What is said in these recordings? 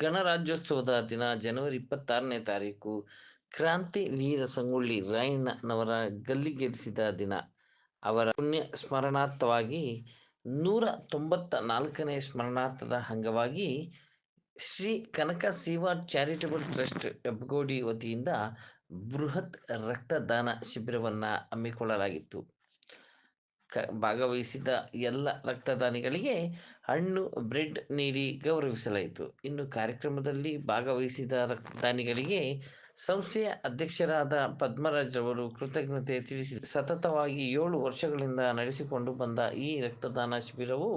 ಗಣರಾಜ್ಯೋತ್ಸವದ ದಿನ ಜನವರಿ ಇಪ್ಪತ್ತಾರನೇ ತಾರೀಕು ಕ್ರಾಂತಿ ವೀರ ಸಂಗೊಳ್ಳಿ ರಾಯಣ್ಣನವರ ಗಲ್ಲಿಗೇರಿಸಿದ ದಿನ. ಅವರ ಪುಣ್ಯ ಸ್ಮರಣಾರ್ಥವಾಗಿ ನೂರ ತೊಂಬತ್ತ ನಾಲ್ಕನೇ ಸ್ಮರಣಾರ್ಥದ ಅಂಗವಾಗಿ ಶ್ರೀ ಕನಕ ಸೇವಾ ಚಾರಿಟಬಲ್ ಟ್ರಸ್ಟ್ ಹೆಬ್ಬಗೋಡಿ ವತಿಯಿಂದ ಬೃಹತ್ ರಕ್ತದಾನ ಶಿಬಿರವನ್ನು ಹಮ್ಮಿಕೊಳ್ಳಲಾಗಿತ್ತು. ಭಾಗವಹಿಸಿದ ಎಲ್ಲ ರಕ್ತದಾನಿಗಳಿಗೆ ಹಣ್ಣು, ಬ್ರೆಡ್ ನೀಡಿ ಗೌರವಿಸಲಾಯಿತು. ಇನ್ನು ಕಾರ್ಯಕ್ರಮದಲ್ಲಿ ಭಾಗವಹಿಸಿದ ರಕ್ತದಾನಿಗಳಿಗೆ ಸಂಸ್ಥೆಯ ಅಧ್ಯಕ್ಷರಾದ ಪದ್ಮರಾಜ್ ಅವರು ಕೃತಜ್ಞತೆ ತಿಳಿಸಿ ಸತತವಾಗಿ ಏಳು ವರ್ಷಗಳಿಂದ ನಡೆಸಿಕೊಂಡು ಬಂದ ಈ ರಕ್ತದಾನ ಶಿಬಿರವು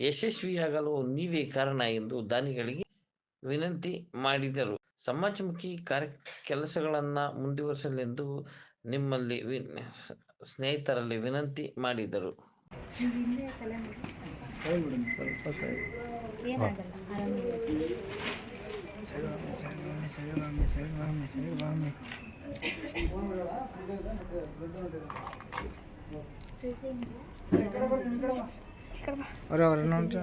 ಯಶಸ್ವಿಯಾಗಲು ನೀವೇ ಕಾರಣ ಎಂದು ದಾನಿಗಳಿಗೆ ವಿನಂತಿ ಮಾಡಿದರು. ಸಮಾಜಮುಖಿ ಕಾರ್ಯ, ಕೆಲಸಗಳನ್ನು ಮುಂದುವರಿಸಲೆಂದು ನಿಮ್ಮಲ್ಲಿ ಸ್ನೇಹಿತರಲ್ಲಿ ವಿನಂತಿ ಮಾಡಿದರು ಸ್ವಲ್ಪ ಸರಿ ಏನಾಗಲ್ಲ ಆರಾಮಿದೆ ಸರಿವಾಮೆ ಸರಿವಾಮೆ ಸರಿವಾಮೆ ಅವ್ರ ಅವ್ರ ನೋಡ್ರಿ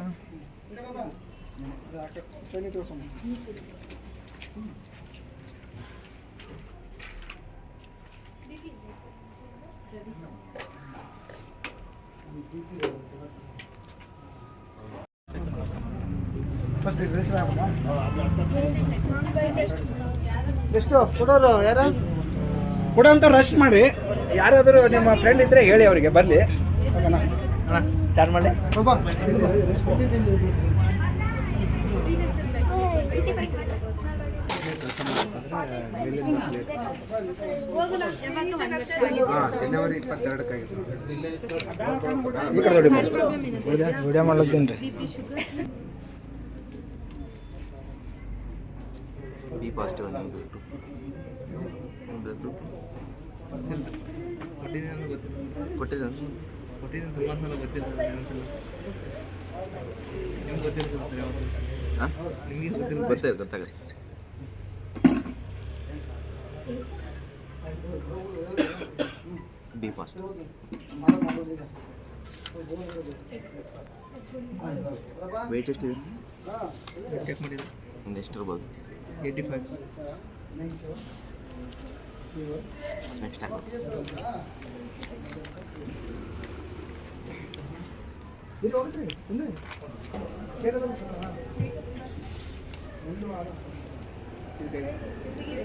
ಎಷ್ಟು? ಕೊಡೋರು ಯಾರು? ಕೊಡೋಂಥ ರಶ್ ಮಾಡಿ. ಯಾರಾದರೂ ನಿಮ್ಮ ಫ್ರೆಂಡ್ ಇದ್ರೆ ಹೇಳಿ ಅವರಿಗೆ ಬರಲಿ. ಅಣ್ಣ ಅಣ್ಣ ಚಾರ್ಜ್ ಮಾಡಿ ಜನವರಿ ಇಪ್ಪತ್ತೆರಡಕ್ಕಾಗಿತ್ತು ವಿಡಿಯೋ ವಿಡಿಯೋ ಮಾಡ್ಲತ್ತೀನಿ ರೀ ಬಿ ಪಾಸಿಟಿವ್ ಅನ್ನೋದು ಬ್ಲಡ್ ಕೊಟ್ಟಿದ್ದೆ ಕೊಟ್ಟಿದ್ದೀನಿ ಸುಮಾರು ಸಲ ಗೊತ್ತಿಲ್ಲ ನಿಮ್ಗೆ ಗೊತ್ತಿರ್ತದೆ ಯಾವುದು ಹಾಂ? ನಿಮಗೆ ಗೊತ್ತಿಲ್ಲ ಗೊತ್ತೇ ಗೊತ್ತಾಗುತ್ತೆ. ಬಿ ಪಾಸಿಟಿವ್ ವೆಯ್ಟ್ ಎಷ್ಟಿದೆ ಚೆಕ್ ಮಾಡಿದ್ರು ಒಂದು ಎಷ್ಟಿರ್ಬೋದು ಏಯ್ಟಿ ಫೈವ್ ನೆಕ್ಸ್ಟ್ ಆಗುತ್ತೆ ಬ್ಲಡ್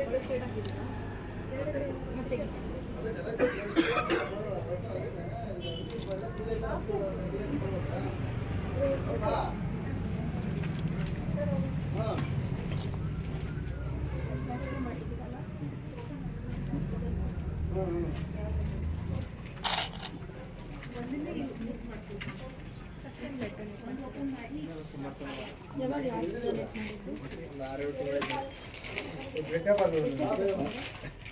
ಗ್ರೂಪ್ ಕೊಟ್ಟಿ ನೈಟ್ ಚೆನ್ನಾಗಿ ನಿದ್ದೆ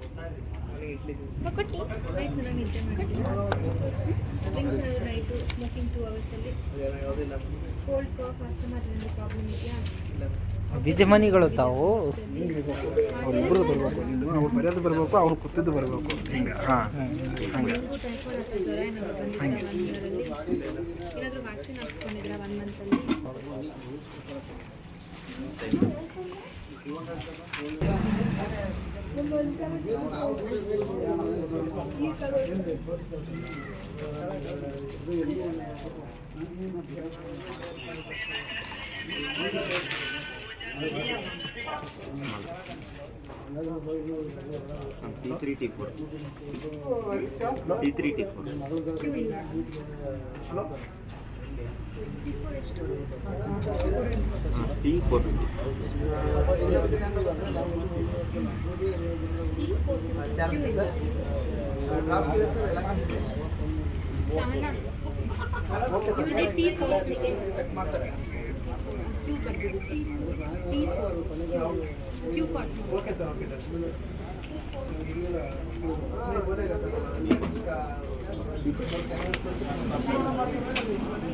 ನೈಟು ಸ್ಮೋಕಿಂಗ್ ಟೂ ಅವರ್ಸಲ್ಲಿ ಯಾವುದಿಲ್ಲ? ಕೋಲ್ಡ್ ಕಾಫ್ ಆಸ್ತಮಾ ಅದರಿಂದ ಪ್ರಾಬ್ಲಮ್ ಇದೆಯಾ? ವಿದ್ಯಮಾನಿಗಳು ತಾವು? ಅವ್ರಿಬ್ರು ಬರಬೇಕು. ಅವ್ರು ಬರೆಯೋದು ಬರಬೇಕು ಅವ್ರು ಕೂತಿದ್ದು ಬರಬೇಕು. ಹಿಂಗೆ ಹಾಂ ಹಂಗೆ. ಏನಾದ್ರು ವ್ಯಾಕ್ಸಿನ್ ಹಾಕ್ಸ್ಕೊಂಡಿದ್ರಾ one ಮಂತಲ್ಲಿ T T three T Q ಇಲ್ಲ T four T four Q ಇಲ್ಲ ಸಹನಾ ಕ್ಯೂ ಇದೆ ಟಿ ಫೋರ್ ಕ್ಯೂ ಬರ್ಬೋದು ಟಿ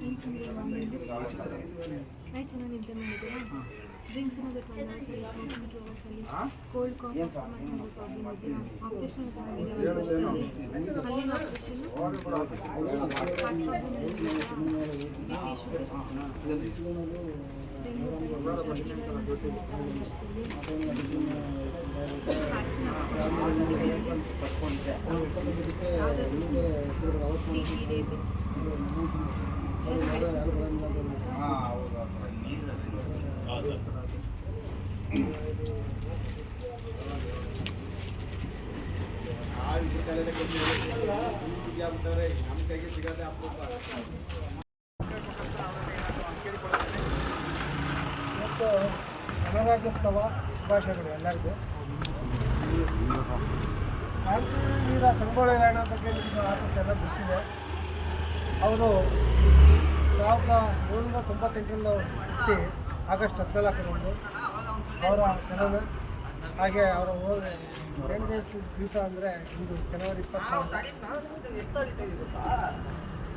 ಏನು ತಿಂದಿಲ್ಲ ನೈಟ್ ಚೆನ್ನಾಗಿ ನಿದ್ದೆ ಮಾಡಿದ್ದೀರಾ? ಡ್ರಿಂಕ್ಸ್ ಏನಾದರೂ ಟ್ವೆಲ್ ಅವರ್ಸಲ್ಲಿ ಟು ಅವರ್ಸಲ್ಲಿ ಕೋಲ್ಡ್ ಕಾಫ್ ಮಾಡಿದ್ರೆ ಪ್ರಾಬ್ಲಮ್ ಇದೆಯಾ ಆಪ್ರೇಷನ್ ತಗೊಂಡಿದ್ದೀರಾ ಅಲ್ಲಿನ operation heart problem B P sugar ನಮ್ಮ ಕೈಗೆ ಇವತ್ತು ಗಣರಾಜ್ಯೋತ್ಸವ ಶುಭಾಶಯಗಳು ಎಲ್ಲರಿಗೂ. ಕ್ರಾಂತಿವೀರ ಸಂಗೊಳ್ಳಿ ರಾಯಣ್ಣ ಬಗ್ಗೆ ನಿಮಗೆ ಆಲ್ಮೋಸ್ಟ್ ಎಲ್ಲ ಗೊತ್ತಿದೆ ಅವರು ಸಾವಿರದ ಏಳ್ನೂರ ತೊಂಬತ್ತೆಂಟರಲ್ಲಿ ಹುಟ್ಟಿ ಆಗಸ್ಟ್ ಹದಿನಾಲ್ಕರಂದು ಅವರ ಜನನ ಹಾಗೆ ಅವರ ಇಂಡಿಪೆಂಡೆನ್ಸ್ ದಿವಸ ಅಂದರೆ ಇಂದು ಜನವರಿ ಇಪ್ಪತ್ತಾರು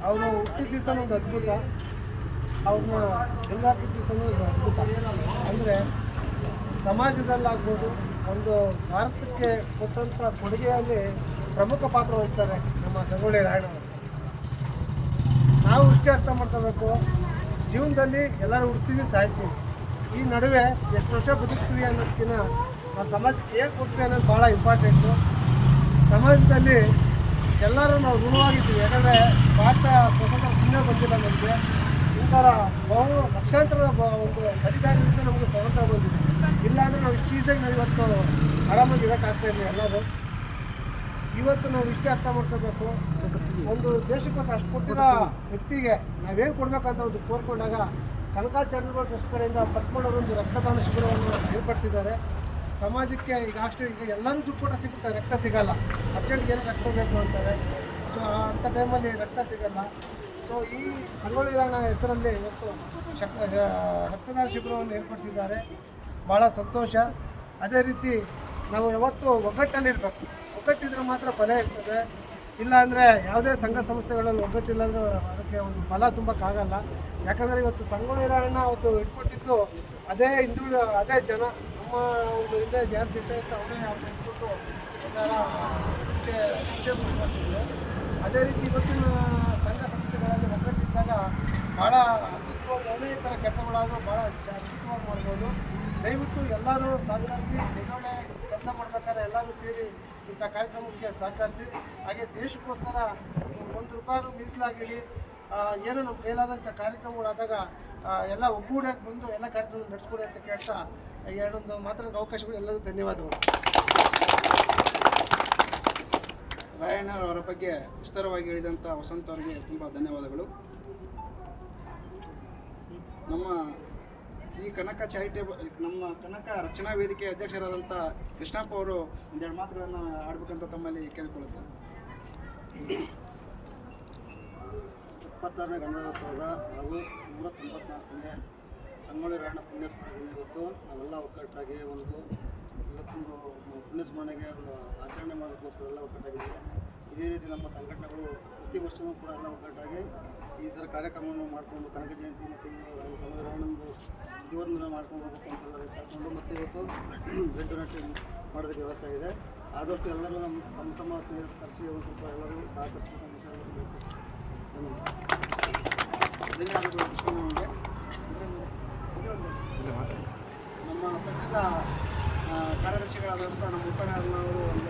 ಅವರು ಹುಟ್ಟಿದ ದಿವಸ ಒಂದು ಅದ್ಭುತ. ಅವ್ರನ್ನ ಎಲ್ಲಾಕಿದ ದಿವಸನೂ ಒಂದು ಅದ್ಭುತ. ಅಂದರೆ ಸಮಾಜದಲ್ಲಾಗ್ಬೋದು, ಒಂದು ಭಾರತಕ್ಕೆ ಕೊಟ್ಟಂಥ ಕೊಡುಗೆಯಲ್ಲಿ ಪ್ರಮುಖ ಪಾತ್ರ ವಹಿಸ್ತಾರೆ ನಮ್ಮ ಸಂಗೊಳ್ಳಿ ರಾಯಣ್ಣವರು ನಾವು ಇಷ್ಟೇ ಅರ್ಥ ಮಾಡ್ಕೋಬೇಕು. ಜೀವನದಲ್ಲಿ ಎಲ್ಲರೂ ಹುಡ್ತೀವಿ, ಸಾಯ್ತೀವಿ. ಈ ನಡುವೆ ಎಷ್ಟು ವರ್ಷ ಬದುಕ್ತೀವಿ ಅನ್ನೋದಕ್ಕಿಂತ ನಾವು ಸಮಾಜಕ್ಕೆ ಹೇಗೆ ಕೊಡ್ತೀವಿ ಅನ್ನೋದು ಭಾಳ ಇಂಪಾರ್ಟೆಂಟು ಸಮಾಜದಲ್ಲಿ ಎಲ್ಲರೂ ನಾವು ಋಣವಾಗಿದ್ದೀವಿ. ಯಾಕಂದರೆ ಭಾರತ ಸ್ವತಂತ್ರ ಸುಮ್ಮನೆ ಬಂದಿಲ್ಲ ನಮಗೆ. ಇಂಥರ ಬಹು ಲಕ್ಷಾಂತರ ಒಂದು ಬಲಿದಾನದಿಂದ ನಮಗೆ ಸ್ವತಂತ್ರ ಬಂದಿದೆ. ಇಲ್ಲಾಂದರೆ ನಾವು ಇಷ್ಟು ಈಸಿಯಾಗಿ ನಾವು ಇವತ್ತು ಆರಾಮಾಗಿ ಇರೋಕ್ಕಾಗ್ತಾ ಇಲ್ಲ ಎಲ್ಲರೂ. ಇವತ್ತು ನಾವು ಇಷ್ಟೇ ಅರ್ಥ ಮಾಡ್ಕೋಬೇಕು. ಒಂದು ದೇಶಕ್ಕೋಸ್ಕರ ಅಷ್ಟು ಕೊಟ್ಟಿರೋ ವ್ಯಕ್ತಿಗೆ ನಾವೇನು ಕೊಡಬೇಕಂತ ಒಂದು ಕೋರ್ಕೊಂಡಾಗ ಕನಕಾಚಾರ್ಯಗಳ ಟ್ರಸ್ಟ್ ಕಡೆಯಿಂದ ಪಟ್ಕೊಂಡವರು ಒಂದು ರಕ್ತದಾನ ಶಿಬಿರವನ್ನು ಏರ್ಪಡಿಸಿದ್ದಾರೆ. ಸಮಾಜಕ್ಕೆ ಈಗ ಅಷ್ಟೇ ಈಗ ಎಲ್ಲರೂ ದುಡ್ಡು ಕೊಟ್ಟರೆ ಸಿಗುತ್ತೆ, ರಕ್ತ ಸಿಗಲ್ಲ. ಅರ್ಜೆಂಟ್ಗೆ ಏನು ರಕ್ತ ಬೇಕು ಅಂತಾರೆ. ಸೊ ಅಂಥ ಟೈಮಲ್ಲಿ ರಕ್ತ ಸಿಗಲ್ಲ. ಸೊ ಈ ಸಂಗೊಳ್ಳಿ ರಾಯಣ್ಣ ಹೆಸರಲ್ಲಿ ಇವತ್ತು ಶಕ್ ರಕ್ತದಾನ ಶಿಬಿರವನ್ನು ಏರ್ಪಡಿಸಿದ್ದಾರೆ. ಭಾಳ ಸಂತೋಷ. ಅದೇ ರೀತಿ ನಾವು ಯಾವತ್ತೂ ಒಗ್ಗಟ್ಟಲ್ಲಿರಬೇಕು. ಒಗ್ಗಟ್ಟಿದ್ರೆ ಮಾತ್ರ ಫಲ ಇರ್ತದೆ. ಇಲ್ಲ ಅಂದರೆ ಯಾವುದೇ ಸಂಘ ಸಂಸ್ಥೆಗಳಲ್ಲಿ ಒಗ್ಗಟ್ಟಿಲ್ಲ ಅಂದರೆ ಅದಕ್ಕೆ ಒಂದು ಫಲ ತುಂಬಕ್ಕಾಗಲ್ಲ ಯಾಕಂದರೆ ಇವತ್ತು ಸಂಗೊಳ್ಳಿರಾಯಣ್ಣ ಅವತ್ತು ಇಟ್ಕೊಟ್ಟಿದ್ದು ಅದೇ ಹಿಂದುಳಿದ, ಅದೇ ಜನ, ನಮ್ಮ ಒಂದು ಹಿಂದೆ ಯಾರು ಚಿಂತೆ ಇತ್ತು ಅವರೇ ಅವ್ರು ಎಲ್ಲರ ಇದಕ್ಕೆ ಶಿಕ್ಷೆ ಅದೇ ರೀತಿ ಇವತ್ತಿನ ಸಂಘ ಸಂಸ್ಥೆಗಳಲ್ಲಿ ಒಗ್ಗಟ್ಟಿದ್ದಾಗ ಭಾಳ ಅದ್ಭುತವಾಗಿ ಅನೇಕ ಥರ ಕೆಲಸಗಳಾದರೂ ಭಾಳ ಅತ್ಯುತ್ತಮವಾಗಿ ಮಾಡ್ಬೋದು. ದಯವಿಟ್ಟು ಎಲ್ಲರೂ ಸಹಕರಿಸಿ ಒಳ್ಳೊಳ್ಳೆ ಕೆಲಸ ಮಾಡ್ಬೇಕಾದ್ರೆ ಎಲ್ಲರೂ ಸೇರಿ ಇಂಥ ಕಾರ್ಯಕ್ರಮಕ್ಕೆ ಸಹಕರಿಸಿ, ಹಾಗೆ ದೇಶಕ್ಕೋಸ್ಕರ ಒಂದು ರೂಪಾಯಿ ಮೀಸಲಾಗಿಡಿ ಏನೋ ನಮ್ಮ ಕಾರ್ಯಕ್ರಮಗಳಾದಾಗ ಎಲ್ಲ ಒಗ್ಗೂಡಕ್ಕೆ ಬಂದು ಎಲ್ಲ ಕಾರ್ಯಕ್ರಮ ನಡೆಸ್ಕೊಡಿ ಅಂತ ಕೇಳ್ತಾ ಎರಡೊಂದು ಮಾತ್ರ ಅವಕಾಶಗಳು ಎಲ್ಲರಿಗೂ ಧನ್ಯವಾದಗಳು. ರಾಯಣ್ಣ ಅವರ ಬಗ್ಗೆ ವಿಸ್ತಾರವಾಗಿ ಹೇಳಿದಂಥ ವಸಂತ ಅವರಿಗೆ ತುಂಬ ಧನ್ಯವಾದಗಳು. ನಮ್ಮ ಶ್ರೀ ಕನಕ ಚಾರಿಟೇಬಲ್ ನಮ್ಮ ಕನಕ ರಕ್ಷಣಾ ವೇದಿಕೆ ಅಧ್ಯಕ್ಷರಾದಂಥ ಕೃಷ್ಣಪ್ಪ ಅವರು ಒಂದೆರಡು ಮಾತುಗಳನ್ನು ಆಡ್ಬೇಕಂತ ತಮ್ಮಲ್ಲಿ ಕೇಳಿಕೊಳ್ಳುತ್ತೇನೆ ಇಪ್ಪತ್ತಾರನೇ ಗಣರಾಜ್ಯೋತ್ಸವದ ಹಾಗೂ ನೂರ ತೊಂಬತ್ನಾಲ್ಕನೇ ಸಂಗೊಳ್ಳಿ ರಾಯಣ್ಣ ಪುಣ್ಯಸ್ಮರಣೆ ಇವತ್ತು ನಾವೆಲ್ಲ ಒಕ್ಕಟ್ಟಾಗಿ ಒಂದು, ಇವತ್ತೊಂದು ಪುಣ್ಯಸ್ಮರಣೆಗೆ ಆಚರಣೆ ಮಾಡೋಕ್ಕೋಸ್ಕರ ಎಲ್ಲ ಒಕ್ಕಟ್ಟಾಗಿದ್ದೀವಿ ಇದೇ ರೀತಿ ನಮ್ಮ ಸಂಘಟನೆಗಳು ಪ್ರತಿ ವರ್ಷವೂ ಕೂಡ ಎಲ್ಲ ಒಗ್ಗಟ್ಟಾಗಿ ಈ ಥರ ಕಾರ್ಯಕ್ರಮವನ್ನು ಮಾಡಿಕೊಂಡು ಕನಕ ಜಯಂತಿ ಮತ್ತು ರಾಯಣ್ಣಂದು ದಿವಸನ ಮಾಡ್ಕೊಂಡು ಹೋಗ್ಬೇಕು ಅಂತ ಹೇಳಿ ಕರ್ಕೊಂಡು ಮತ್ತು ಇವತ್ತು ಬ್ಲಡ್ ಡೊನೇಷನ್ ಮಾಡೋದಕ್ಕೆ ವ್ಯವಸ್ಥೆ ಇದೆ. ಆದಷ್ಟು ಎಲ್ಲರೂ ನಮ್ಮ ತಮ್ಮ ತಮ್ಮ ಸ್ನೇಹಿತರು ಕರೆಸಿ ಒಂದು ಸ್ವಲ್ಪ ಎಲ್ಲರೂ ಸಹಕರಿಸಬೇಕು ಅಂತ ಧನ್ಯವಾದಗಳು. ನಮ್ಮ ಸಂಘದ ಕಾರ್ಯದರ್ಶಿಗಳಾದಂಥ ನಮ್ಮ ಉತ್ತರವರು ಒಂದು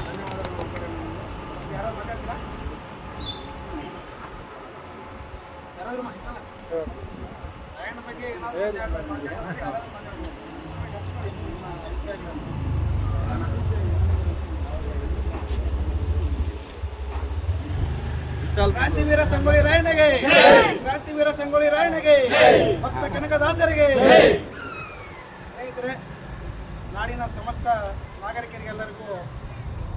ಧನ್ಯವಾದಗಳು ಒಬ್ಬರೇ ನಿಮ್ಗೆ. ಯಾರಾದ್ರು ಮಾತಾಡ್ತೀರಾ ಯಾರಾದ್ರೂ ಮಾತಾಡಲ್ಲ ರಾಯಣ್ಣ ಬಗ್ಗೆ ಏನಾದ್ರು ಮಾತಾಡೋರು ಮಾತಾಡಿದ್ರೆ ಯಾರಾದ್ರೂ ಮಾತಾಡ್ಬೋದು ಹಂಚ್ಕೊಳ್ಳಿ ನಿಮ್ಮ ಅಭಿಪ್ರಾಯಗಳನ್ನು. ಕ್ರಾಂತಿವೀರ ಸಂಗೊಳ್ಳಿ ರಾಯಣ್ಣಗೆ. ಕ್ರಾಂತಿವೀರ ಸಂಗೊಳ್ಳಿ ರಾಯಣ್ಣಗೆ. ಭಕ್ತ ಕನಕದಾಸರಿಗೆ ಸ್ನೇಹಿತರೆ ನಾಡಿನ ಸಮಸ್ತ ನಾಗರಿಕರಿಗೆಲ್ಲರಿಗೂ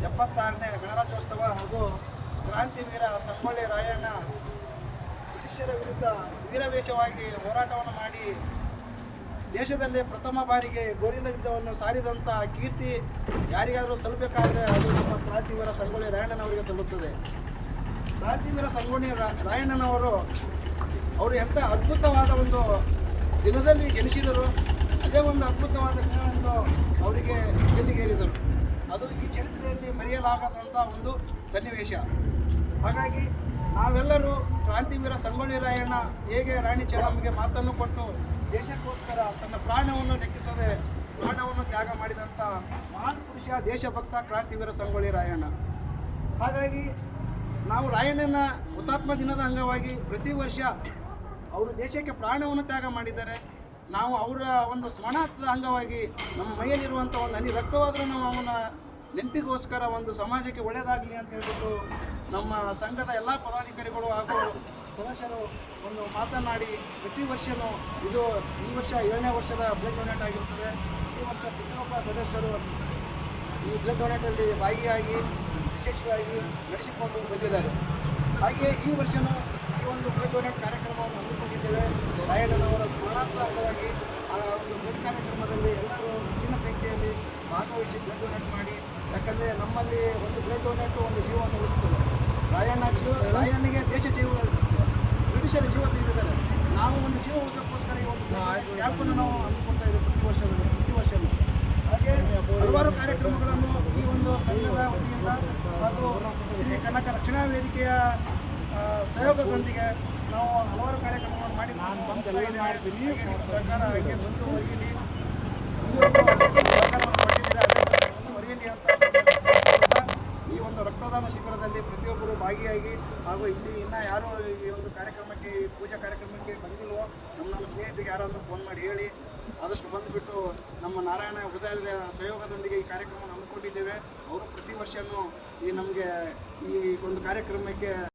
ಎಪ್ಪತ್ತಾರನೇ ಗಣರಾಜ್ಯೋತ್ಸವ ಹಾಗೂ ಕ್ರಾಂತಿವೀರ ಸಂಗೊಳ್ಳಿ ರಾಯಣ್ಣ ಬ್ರಿಟಿಷರ ವಿರುದ್ಧ ವೀರವೇಷವಾಗಿ ಹೋರಾಟವನ್ನು ಮಾಡಿ ದೇಶದಲ್ಲಿ ಪ್ರಥಮ ಬಾರಿಗೆ ಗೋರಿಲ್ಲ ಯುದ್ಧವನ್ನು ಸಾರಿದಂಥ ಕೀರ್ತಿ ಯಾರಿಗಾದರೂ ಸಲ್ಲಬೇಕಾದ್ರೆ ಅದು ನಮ್ಮ ಕ್ರಾಂತಿವೀರ ಸಂಗೊಳ್ಳಿ ರಾಯಣ್ಣನವರಿಗೆ ಸಲ್ಲುತ್ತದೆ. ಕ್ರಾಂತಿವೀರ ರಾ- ರಾಯಣ್ಣನವರು ಅವರು ಎಂಥ ಅದ್ಭುತವಾದ ಒಂದು ದಿನದಲ್ಲಿ ಜನಿಸಿದರು ಅದೇ ಒಂದು ಅದ್ಭುತವಾದ ದಿನವನ್ನು ಅವರಿಗೆ ಗೆಲ್ಲಿಗೇರಿದರು ಅದು ಈ ಚರಿತ್ರೆಯಲ್ಲಿ ಮರೆಯಲಾಗದಂಥ ಒಂದು ಸನ್ನಿವೇಶ. ಹಾಗಾಗಿ ನಾವೆಲ್ಲರೂ ಕ್ರಾಂತಿವೀರ ಸಂಗೊಳ್ಳಿ ರಾಯಣ್ಣ ಹೇಗೆ ರಾಣಿ ಚೆನ್ನಮ್ಮಗೆ ಮಾತನ್ನು ಕೊಟ್ಟು ದೇಶಕ್ಕೋಸ್ಕರ ತನ್ನ ಪ್ರಾಣವನ್ನು ಲೆಕ್ಕಿಸದೆ ಪ್ರಾಣವನ್ನು ತ್ಯಾಗ ಮಾಡಿದಂಥ ಮಹಾನ್ ಪುರುಷ ದೇಶಭಕ್ತ ಕ್ರಾಂತಿವೀರ ಸಂಗೊಳ್ಳಿ ರಾಯಣ್ಣ. ಹಾಗಾಗಿ ನಾವು ರಾಯಣ್ಣನ ಹುತಾತ್ಮ ದಿನದ ಅಂಗವಾಗಿ ಪ್ರತಿ ವರ್ಷ ಅವರು ದೇಶಕ್ಕೆ ಪ್ರಾಣವನ್ನು ತ್ಯಾಗ ಮಾಡಿದ್ದಾರೆ. ನಾವು ಅವರ ಒಂದು ಸ್ಮರಣಾರ್ಥದ ಅಂಗವಾಗಿ ನಮ್ಮ ಮೈಯಲ್ಲಿರುವಂಥ ಒಂದು ಹನಿ ರಕ್ತವಾದರೂ ನಾವು ಅವನ ನೆನಪಿಗೋಸ್ಕರ ಒಂದು ಸಮಾಜಕ್ಕೆ ಒಳ್ಳೆಯದಾಗಲಿ ಅಂತ ಹೇಳ್ಬಿಟ್ಟು ನಮ್ಮ ಸಂಘದ ಎಲ್ಲ ಪದಾಧಿಕಾರಿಗಳು ಹಾಗೂ ಸದಸ್ಯರು ಒಂದು ಮಾತನಾಡಿ ಪ್ರತಿ ವರ್ಷವೂ ಇದು ಈ ವರ್ಷ ಏಳನೇ ವರ್ಷದ ಬ್ಲಡ್ ಡೊನೇಟ್ ಆಗಿರ್ತದೆ. ಈ ವರ್ಷ ಪ್ರತಿಯೊಬ್ಬ ಸದಸ್ಯರು ಈ ಬ್ಲಡ್ ಡೊನೇಟಲ್ಲಿ ಭಾಗಿಯಾಗಿ ಯಶಸ್ವಿಯಾಗಿ ನಡೆಸಿಕೊಂಡು ಬಂದಿದ್ದಾರೆ. ಹಾಗೆಯೇ ಈ ವರ್ಷವೂ ಈ ಒಂದು ಡೊನೇಟ್ ಕಾರ್ಯಕ್ರಮವನ್ನು ಹಮ್ಮಿಕೊಂಡಿದ್ದೇವೆ. ರಾಯಣ್ಣನವರ ಸ್ಮರಣಾರ್ಥವಾಗಿ ಆ ಒಂದು ಬ್ಲಡ್ ಕಾರ್ಯಕ್ರಮದಲ್ಲಿ ಎಲ್ಲರೂ ಹೆಚ್ಚಿನ ಸಂಖ್ಯೆಯಲ್ಲಿ ಭಾಗವಹಿಸಿ ಬ್ಲಡ್ ಡೊನೇಟ್ ಮಾಡಿ ಯಾಕಂದರೆ ನಮ್ಮಲ್ಲಿ ಒಂದು ಬ್ಲಡ್ ಡೊನೇಟು ಒಂದು ಜೀವವನ್ನು ಉಳಿಸ್ತದೆ. ರಾಯಣ್ಣ ಜೀವ ರಾಯಣ್ಣಿಗೆ ದೇಶ ಜೀವ ಬ್ರಿಟಿಷರ ಜೀವ ತೆಗೆದಿದ್ದಾರೆ ನಾವು ಒಂದು ಜೀವ ಉಳಿಸೋಕ್ಕೋಸ್ಕರ ಈ ಒಂದು ಕ್ಯಾಂಪನ್ನು ನಾವು ಹಮ್ಮಿಕೊಳ್ತಾ ಇದ್ದೇವೆ ಪ್ರತಿ ವರ್ಷದಲ್ಲಿ. ಪ್ರತಿ ಹಲವಾರು ಕಾರ್ಯಕ್ರಮಗಳನ್ನು ಈ ಒಂದು ಸಂಘದ ವತಿಯಿಂದ ಹಾಗೂ ಶ್ರೀ ಕನಕ ರಕ್ಷಣಾ ವೇದಿಕೆಯ ಸಹಯೋಗದೊಂದಿಗೆ ನಾವು ಹಲವಾರು ಕಾರ್ಯಕ್ರಮಗಳನ್ನು ಮಾಡಿ ಸರ್ಕಾರ. ಹಾಗೆ ಬಂದು ಹೊರಗಿಲ್ಲಿ ಅದೇ ಅಂತ ಈ ಒಂದು ರಕ್ತದಾನ ಶಿಬಿರದಲ್ಲಿ ಪ್ರತಿಯೊಬ್ಬರು ಭಾಗಿಯಾಗಿ ಹಾಗೂ ಇಲ್ಲಿ ಇನ್ನು ಯಾರು ಈ ಒಂದು ಕಾರ್ಯಕ್ರಮಕ್ಕೆ ಪೂಜಾ ಕಾರ್ಯಕ್ರಮಕ್ಕೆ ಬಂದಿಲ್ವೋ ನಮ್ಮ ನಮ್ಮ ಸ್ನೇಹಿತರಿಗೆ ಯಾರಾದರೂ ಫೋನ್ ಮಾಡಿ ಹೇಳಿ ಆದಷ್ಟು ಬಂದುಬಿಟ್ಟು ನಮ್ಮ ನಾರಾಯಣ ಹೃದಯದ ಸಹಯೋಗದೊಂದಿಗೆ ಈ ಕಾರ್ಯಕ್ರಮವನ್ನು ಹಮ್ಮಿಕೊಂಡಿದ್ದೇವೆ. ಅವರು ಪ್ರತಿ ವರ್ಷವೂ ಈ ನಮಗೆ ಈ ಒಂದು ಕಾರ್ಯಕ್ರಮಕ್ಕೆ